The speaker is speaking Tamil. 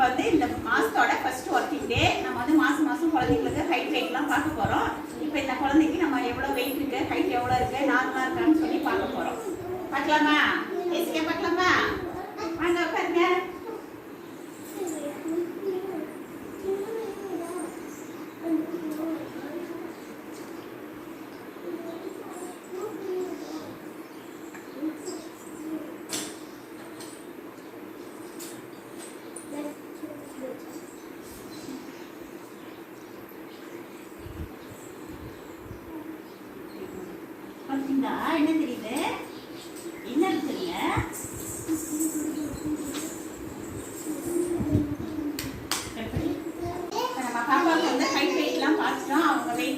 இப்போ வந்து இந்த மாதத்தோட ஃபர்ஸ்ட் ஒர்க்கிங் டே நம்ம வந்து மாதம் மாதம் குழந்தைங்களுக்கு ஹைட் வெயிட்லாம் பார்க்க போகிறோம் இப்போ இந்த குழந்தைக்கு நம்ம எவ்வளோ வெயிட் இருக்கு ஹைட் எவ்வளோ இருக்கு நார்மலாக இருக்கான்னு சொல்லி பார்க்க போகிறோம் பார்க்கலாமா? ஏசிக்கா பார்க்கலாமா? பார்த்தீங்களா என்ன தெரியுது? என்ன இருக்குங்க நம்ம பாப்பாவுக்கு வந்து ஹைட் வெயிட்லாம் பார்த்துட்டோம். அவங்க வெயிட்